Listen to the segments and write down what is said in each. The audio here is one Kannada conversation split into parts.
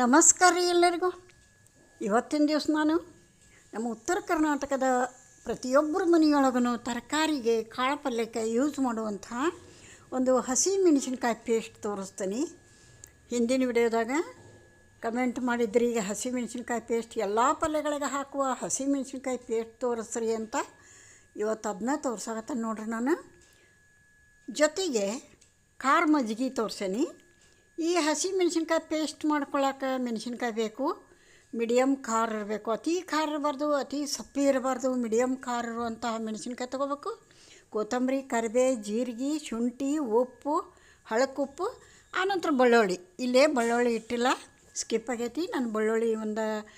ನಮಸ್ಕಾರ ರೀ ಎಲ್ಲರಿಗೂ. ಇವತ್ತಿನ ದಿವಸ ನಾನು ನಮ್ಮ ಉತ್ತರ ಕರ್ನಾಟಕದ ಪ್ರತಿಯೊಬ್ಬರ ಮನೆಯೊಳಗೂ ತರಕಾರಿಗೆ ಕಾಳು ಪಲ್ಯಕ್ಕೆ ಯೂಸ್ ಮಾಡುವಂಥ ಒಂದು ಹಸಿ ಮೆಣಸಿನ್ಕಾಯಿ ಪೇಸ್ಟ್ ತೋರಿಸ್ತೀನಿ. ಹಿಂದಿನ ವಿಡಿಯೋದಾಗ ಕಮೆಂಟ್ ಮಾಡಿದ್ರಿ, ಈಗ ಹಸಿ ಮೆಣಸಿನ್ಕಾಯಿ ಪೇಸ್ಟ್ ಎಲ್ಲ ಪಲ್ಯಗಳಿಗೆ ಹಾಕುವ ಹಸಿ ಮೆಣಸಿನ್ಕಾಯಿ ಪೇಸ್ಟ್ ತೋರಿಸ್ರಿ ಅಂತ ಇವತ್ತು ಅದನ್ನ ತೋರ್ಸಾಕತ್ತ ನೋಡ್ರಿ ನಾನು. ಜೊತೆಗೆ ಖಾರ ಮಜ್ಜಿಗೆ ತೋರ್ಸೇನಿ. ಈ ಹಸಿ ಮೆಣಸಿನ್ಕಾಯಿ ಪೇಸ್ಟ್ ಮಾಡ್ಕೊಳಕ್ಕೆ ಮೆಣಸಿನ್ಕಾಯಿ ಬೇಕು ಮೀಡಿಯಮ್ ಖಾರ ಇರಬೇಕು. ಅತಿ ಖಾರ ಇರಬಾರ್ದು, ಅತಿ ಸಪ್ಪೆ ಇರಬಾರ್ದು ಮೀಡಿಯಮ್ ಖಾರ ಇರುವಂತಹ ಮೆಣಸಿನ್ಕಾಯಿ ತೊಗೋಬೇಕು. ಕೊತ್ತಂಬರಿ, ಕರಿಬೇ, ಜೀರಿಗೆ, ಶುಂಠಿ, ಉಪ್ಪು ಹಳಕುಪ್ಪು ಆನಂತರ ಬೆಳ್ಳುಳ್ಳಿ. ಇಲ್ಲೇ ಬೆಳ್ಳುಳ್ಳಿ ಇಟ್ಟಿಲ್ಲ ಸ್ಕಿಪ್ ಆಗೈತಿ. ನಾನು ಬೆಳ್ಳುಳ್ಳಿ ಒಂದು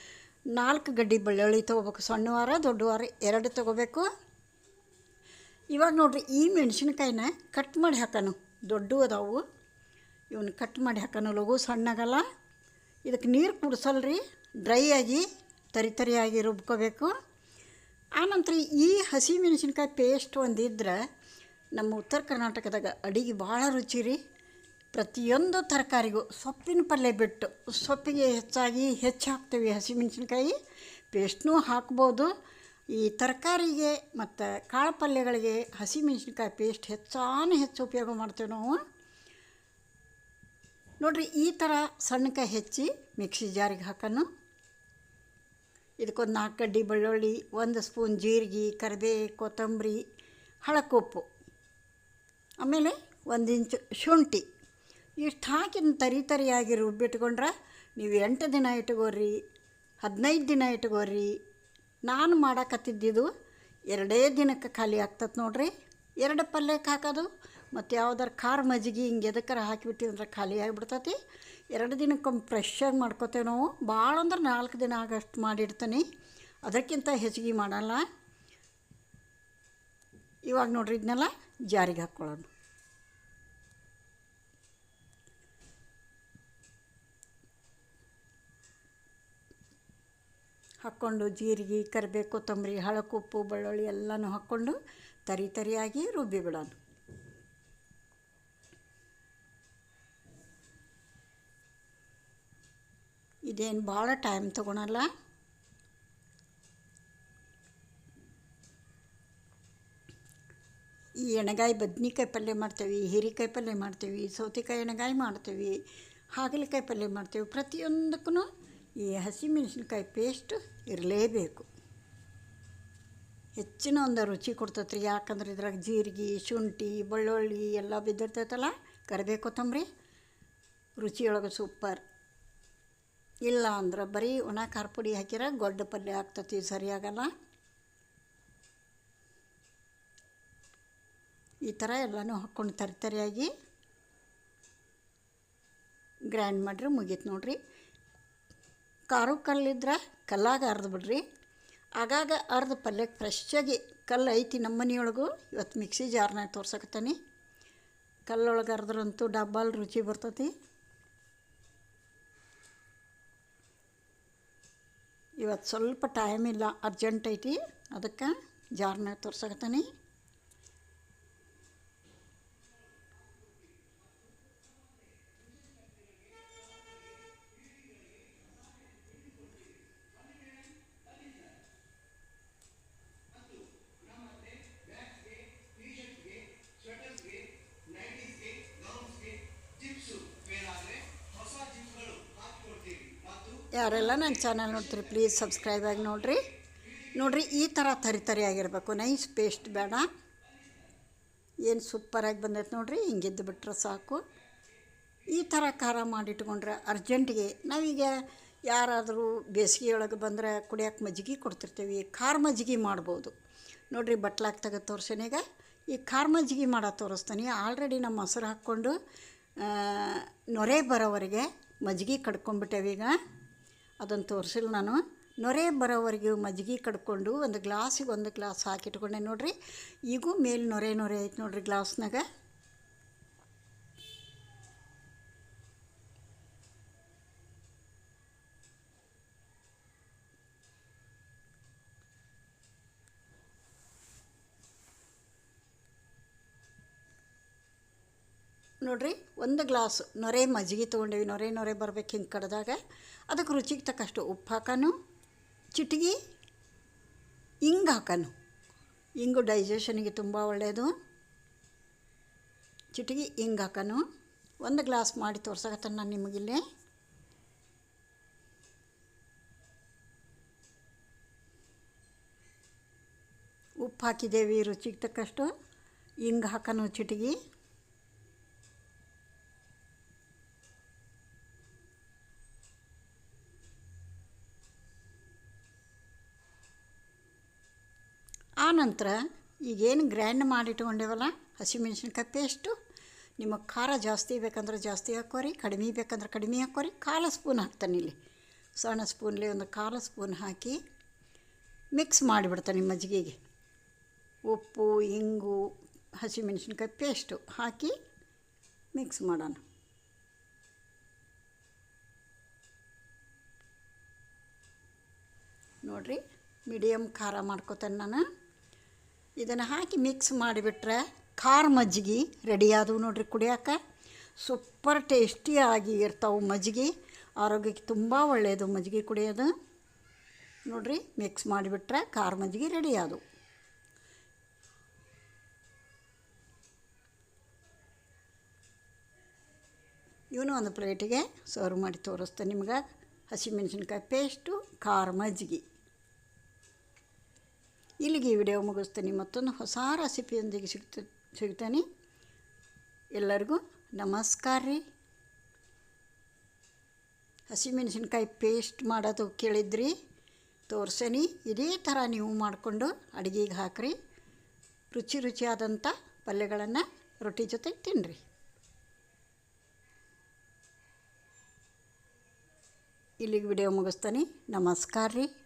ನಾಲ್ಕು ಗಡ್ಡಿ ಬೆಳ್ಳುಳ್ಳಿ ತೊಗೋಬೇಕು. ಸಣ್ಣ ವಾರ, ದೊಡ್ಡ ವಾರ, ಎರಡು ತೊಗೋಬೇಕು. ಇವಾಗ ನೋಡಿರಿ, ಈ ಮೆಣಸಿನ್ಕಾಯಿನ ಕಟ್ ಮಾಡಿ ಹಾಕೋಣ ದೊಡ್ಡ ಅದಾವು. ಇವನ್ನ ಕಟ್ ಮಾಡಿ ಹಾಕೋಣ ಲಘು ಸಣ್ಣಗಲ್ಲ. ಇದಕ್ಕೆ ನೀರು ಕುಡಿಸಲ್ರಿ ಡ್ರೈ ಆಗಿ, ತರಿ ತರಿಯಾಗಿ ರುಬ್ಕೋಬೇಕು. ಆನಂತರ ಈ ಹಸಿ ಮೆಣಸಿನ್ಕಾಯಿ ಪೇಸ್ಟ್ ಒಂದಿದ್ರೆ ನಮ್ಮ ಉತ್ತರ ಕರ್ನಾಟಕದಾಗ ಅಡಿಗೆ ಭಾಳ ರುಚಿ ರೀ. ಪ್ರತಿಯೊಂದು ತರಕಾರಿಗೂ ಸೊಪ್ಪಿನ ಪಲ್ಯ ಬಿಟ್ಟು ಸೊಪ್ಪಿಗೆ ಹೆಚ್ಚಾಗಿ ಹೆಚ್ಚು ಹಾಕ್ತೀವಿ ಹಸಿಮೆಣಸಿನ್ಕಾಯಿ ಪೇಸ್ಟ್ನೂ ಹಾಕ್ಬೋದು. ಈ ತರಕಾರಿಗೆ ಮತ್ತು ಕಾಳು ಪಲ್ಯಗಳಿಗೆ ಹಸಿಮೆಣಸಿನ್ಕಾಯಿ ಪೇಸ್ಟ್ ಹೆಚ್ಚಾನು ಹೆಚ್ಚು ಉಪಯೋಗ ಮಾಡ್ತೇವೆ ನಾವು. ನೋಡಿರಿ, ಈ ಥರ ಸಣ್ಣಕ ಹೆಚ್ಚಿ ಮಿಕ್ಸಿ ಜಾರಿಗೆ ಹಾಕೋಣ ಇದಕ್ಕೊಂದು ನಾಲ್ಕು ಕಡ್ಡಿ ಬೆಳ್ಳುಳ್ಳಿ, ಒಂದು ಸ್ಪೂನ್ ಜೀರಿಗೆ, ಕರಿಬೇ, ಕೊತ್ತಂಬರಿ, ಹಳಕೊಪ್ಪು. ಆಮೇಲೆ ಒಂದು ಇಂಚು ಶುಂಠಿ. ಇಷ್ಟು ಹಾಕಿ ತರಿ ತರಿಯಾಗಿ ರುಬ್ಬಿಟ್ಕೊಂಡ್ರೆ ನೀವು ಎಂಟು ದಿನ ಇಟ್ಕೋರಿ, ಹದಿನೈದು ದಿನ ಇಟ್ಕೋರಿ. ನಾನು ಮಾಡಕತ್ತಿದ್ದಿದ್ದು ಎರಡೇ ದಿನಕ್ಕೆ ಖಾಲಿ ಆಗ್ತದೆ ನೋಡ್ರಿ. ಎರಡು ಪಲ್ಯಕ್ಕೆ ಹಾಕೋದು ಮತ್ತು ಯಾವ್ದಾರು ಖಾರ ಮಜ್ಜಿಗೆ ಹಿಂಗೆ ಎದಕ್ಕಾರ ಹಾಕಿಬಿಟ್ಟಿದ್ರೆ ಖಾಲಿ ಆಗಿಬಿಡ್ತತಿ. ಎರಡು ದಿನಕ್ಕೊಮ್ಮೆ ಫ್ರೆಶ್ಶಾಗಿ ಮಾಡ್ಕೋತೇವೆ ನಾವು. ಭಾಳ ಅಂದ್ರೆ ನಾಲ್ಕು ದಿನ ಆಗಷ್ಟು ಮಾಡಿಡ್ತೀನಿ. ಅದಕ್ಕಿಂತ ಹೆಚ್ಚಿಗೆ ಮಾಡಲ್ಲ. ಇವಾಗ ನೋಡ್ರಿ ಇದನ್ನೆಲ್ಲ ಜಾರಿಗೆ ಹಾಕ್ಕೊಳ್ಳೋಣ ಹಾಕ್ಕೊಂಡು ಜೀರಿಗೆ, ಕರಿಬೇವು, ಕೊತ್ತಂಬರಿ ಹಳಕುಪ್ಪು ಬೆಳ್ಳುಳ್ಳಿ ಎಲ್ಲನೂ ಹಾಕ್ಕೊಂಡು ತರಿ ತರಿಯಾಗಿ ರುಬ್ಬಿ ಬಿಡೋಣ ಇದೇನು ಭಾಳ ಟೈಮ್ ತೊಗೊಳಲ್ಲ. ಈ ಎಣಗಾಯಿ ಬದ್ನಿಕಾಯಿ ಪಲ್ಯ ಮಾಡ್ತೇವೆ, ಹೀರೆಕಾಯಿ ಪಲ್ಯ ಮಾಡ್ತೀವಿ, ಸೌತೆಕಾಯಿ ಎಣಗಾಯಿ ಮಾಡ್ತೀವಿ, ಹಾಗಲಕಾಯಿ ಪಲ್ಯ ಮಾಡ್ತೀವಿ. ಪ್ರತಿಯೊಂದಕ್ಕೂ ಈ ಹಸಿಮೆಣಸಿನ್ಕಾಯಿ ಪೇಸ್ಟ್ ಇರಲೇಬೇಕು. ಹೆಚ್ಚಿನ ಒಂದು ರುಚಿ ಕೊಡ್ತೈತೆ ರೀ ಯಾಕಂದ್ರೆ ಇದ್ರಾಗ ಜೀರಿಗೆ, ಶುಂಠಿ, ಬೆಳ್ಳುಳ್ಳಿ ಎಲ್ಲ ಬಿದ್ದಿರ್ತೈತಲ್ಲ, ಕರಿಬೇವು ಕೊತ್ತಂಬರಿ, ರುಚಿಯೊಳಗೆ ಸೂಪರ್ ಇಲ್ಲ ಅಂದ್ರೆ ಬರೀ ಒಣ ಖಾರ ಪುಡಿ ಹಾಕಿರ ಗೊಡ್ಡ ಪಲ್ಯ ಆಗ್ತತಿ ಸರಿಯಾಗಲ್ಲ? ಈ ಥರ ಎಲ್ಲನೂ ಹಾಕ್ಕೊಂಡು ತರಿತರಿಯಾಗಿ ಗ್ರ್ಯಾಂಡ್ ಮಾಡಿರಿ ಮುಗೀತು ನೋಡ್ರಿ. ಖಾರ ಕಲ್ಲಿದ್ರೆ ಕಲ್ಲಾಗ ಅರ್ದು ಬಿಡ್ರಿ. ಆಗಾಗ ಅರ್ಧ ಪಲ್ಯಕ್ಕೆ ಫ್ರೆಶ್ಶಾಗಿ ಕಲ್ಲು ಐತಿ ನಮ್ಮ ಮನೆಯೊಳಗೂ ಇವತ್ತು ಮಿಕ್ಸಿ ಜಾರ್ನಾಗ ತೋರ್ಸಕತ್ತೀನಿ. ಕಲ್ಲೊಳಗೆ ಅರ್ದ್ರಂತೂ ಡಬ್ಬಲ್ ರುಚಿ ಬರ್ತೈತಿ. ಇವತ್ತು ಸ್ವಲ್ಪ ಟೈಮ್ ಇಲ್ಲ ಅರ್ಜೆಂಟ್ ಐತಿ. ಅದಕ್ಕೆ ಜಾರ್ನಾಗ ತೋರ್ಸಕತ್ತೀನಿ. ಯಾರೆಲ್ಲ ನನ್ನ ಚಾನಲ್ ನೋಡ್ತೀರಿ ಪ್ಲೀಸ್ ಸಬ್ಸ್ಕ್ರೈಬ್ ಆಗಿ ನೋಡಿರಿ. ನೋಡಿರಿ, ಈ ಥರ ತರಿ ತರಿ ಆಗಿರಬೇಕು. ನೈಸ್ ಪೇಸ್ಟ್ ಬೇಡ. ಏನು ಸೂಪರಾಗಿ ಬಂದೈತೆ ನೋಡಿರಿ, ಹಿಂಗಿದ್ದು ಬಿಟ್ಟರೆ ಸಾಕು. ಈ ಥರ ಖಾರ ಮಾಡಿಟ್ಕೊಂಡ್ರೆ ಅರ್ಜೆಂಟಿಗೆ ನಾವೀಗ ಯಾರಾದರೂ ಬೇಸಿಗೆಯೊಳಗೆ ಬಂದರೆ ಕುಡಿಯೋಕೆ ಮಜ್ಜಿಗೆ ಕೊಡ್ತಿರ್ತೀವಿ, ಖಾರ ಮಜ್ಜಿಗೆ ಮಾಡ್ಬೋದು. ನೋಡಿರಿ, ಬಟ್ಲಾಗಿ ತೆಗೆದು ತೋರ್ಸೇನೀಗ ಈ ಖಾರ ಮಜ್ಜಿಗೆ ಮಾಡೋ ತೋರಿಸ್ತೀನಿ. ಆಲ್ರೆಡಿ ನಮ್ಮ ಮೊಸರು ಹಾಕ್ಕೊಂಡು ನೊರೆ ಬರೋವರೆಗೆ ಮಜ್ಜಿಗೆ ಕಡ್ಕೊಂಡ್ಬಿಟ್ಟೇವೀಗ ಅದನ್ನು ತೋರಿಸಿಲ್ಲ ನಾನು. ನೊರೆ ಬರೋವರೆಗೂ ಮಜ್ಜಿಗೆ ಕಡ್ಕೊಂಡು ಒಂದು ಗ್ಲಾಸಿಗೆ ಒಂದು ಗ್ಲಾಸ್ ಹಾಕಿಟ್ಕೊಂಡೆ ನೋಡಿರಿ. ಈಗೂ ಮೇಲೆ ನೊರೆ ನೊರೆ ಐತೆ ನೋಡಿರಿ ಗ್ಲಾಸ್ನಾಗ. ನೋಡ್ರಿ, ಒಂದು ಗ್ಲಾಸ್ ನೊರೆ ಮಜ್ಜಿಗೆ ತೊಗೊಂಡೇವಿ. ನೊರೆ ನೊರೆ ಬರ್ಬೇಕು ಹಿಂಗೆ ಕಡ್ದಾಗ. ಅದಕ್ಕೆ ರುಚಿಗೆ ತಕ್ಕಷ್ಟು ಉಪ್ಪು ಹಾಕನು, ಚಿಟಿಗೆ ಹಿಂಗೆ ಹಾಕನು. ಹಿಂಗು ಡೈಜೆಷನಿಗೆ ತುಂಬ ಒಳ್ಳೆಯದು ಚಿಟಿಗೆ ಹಿಂಗೆ ಹಾಕನು. ಒಂದು ಗ್ಲಾಸ್ ಮಾಡಿ ತೋರ್ಸಕತ್ತ ನಾನು ನಿಮಗಿಲ್ಲಿ. ಉಪ್ಪು ಹಾಕಿದ್ದೇವೆ ರುಚಿಗೆ ತಕ್ಕಷ್ಟು. ಹಿಂಗೆ ಹಾಕನು ಚಿಟಿಗೆ. ಆನಂತರ ಈಗೇನು ಗ್ರ್ಯಾಂಡ್ ಮಾಡಿಟ್ಕೊಂಡೇವಲ್ಲ ಹಸಿಮೆಣ್ಸಿನ್ಕಾಯಿ ಪೇಸ್ಟು ನಿಮಗೆ ಖಾರ ಜಾಸ್ತಿ ಬೇಕಂದ್ರೆ ಜಾಸ್ತಿ ಹಾಕೋರಿ ಕಡಿಮೆ ಬೇಕಂದ್ರೆ ಕಡಿಮೆ ಹಾಕೋರಿ ಕಾಲು ಸ್ಪೂನ್ ಹಾಕ್ತಾನೆ ಇಲ್ಲಿ. ಸಣ್ಣ ಸ್ಪೂನ್ಲಿ ಒಂದು ಕಾಲು ಸ್ಪೂನ್ ಹಾಕಿ ಮಿಕ್ಸ್ ಮಾಡಿಬಿಡ್ತಾನೆ ಮಜ್ಜಿಗೆಗೆ ಉಪ್ಪು, ಇಂಗು ಹಸಿಮೆಣ್ಸಿನ್ಕಾಯಿ ಪೇಸ್ಟು ಹಾಕಿ ಮಿಕ್ಸ್ ಮಾಡೋಣ. ನೋಡಿರಿ ಮೀಡಿಯಮ್ ಖಾರ ಮಾಡ್ಕೊತಾನೆ ನಾನು. ಇದನ್ನು ಹಾಕಿ ಮಿಕ್ಸ್ ಮಾಡಿಬಿಟ್ರೆ ಖಾರ ಮಜ್ಜಿಗೆ ರೆಡಿ ಆದವು ನೋಡ್ರಿ ಕುಡಿಯೋಕೆ. ಸೂಪರ್ ಟೇಸ್ಟಿಯಾಗಿ ಇರ್ತಾವೆ ಮಜ್ಜಿಗೆ. ಆರೋಗ್ಯಕ್ಕೆ ತುಂಬ ಒಳ್ಳೆಯದು ಮಜ್ಜಿಗೆ ಕುಡಿಯೋದು. ನೋಡ್ರಿ ಮಿಕ್ಸ್ ಮಾಡಿಬಿಟ್ರೆ ಖಾರ ಮಜ್ಜಿಗೆ ರೆಡಿ ಆದವು. ಇವನು ಒಂದು ಪ್ಲೇಟಿಗೆ ಸರ್ವ್ ಮಾಡಿ ತೋರಿಸ್ತೇನೆ ನಿಮ್ಗೆ. ಹಸಿಮೆಣಸಿನ್ಕಾಯಿ ಪೇಸ್ಟು ಖಾರ ಮಜ್ಜಿಗೆ. ಇಲ್ಲಿಗೆ ಈ ವಿಡಿಯೋ ಮುಗಿಸ್ತೀನಿ. ಮತ್ತೊಂದು ಹೊಸ ರೆಸಿಪಿಯೊಂದಿಗೆ ಸಿಗ್ತ, ಸಿಗ್ತೇನೆ. ಎಲ್ಲರಿಗೂ ನಮಸ್ಕಾರ ರೀ. ಹಸಿಮೆಣ್ಸಿನ್ಕಾಯಿ ಪೇಸ್ಟ್ ಮಾಡೋದು ಕೇಳಿದ್ರಿ, ತೋರ್ಸೇನಿ. ಇದೇ ಥರ ನೀವು ಮಾಡಿಕೊಂಡು ಅಡುಗೆಗೆ ಹಾಕ್ರಿ. ರುಚಿ ರುಚಿಯಾದಂಥ ಪಲ್ಯಗಳನ್ನು ರೊಟ್ಟಿ ಜೊತೆ ತಿನ್ನಿರಿ ಇಲ್ಲಿಗೆ ವಿಡಿಯೋ ಮುಗಿಸ್ತಾನೆ. ನಮಸ್ಕಾರ ರೀ.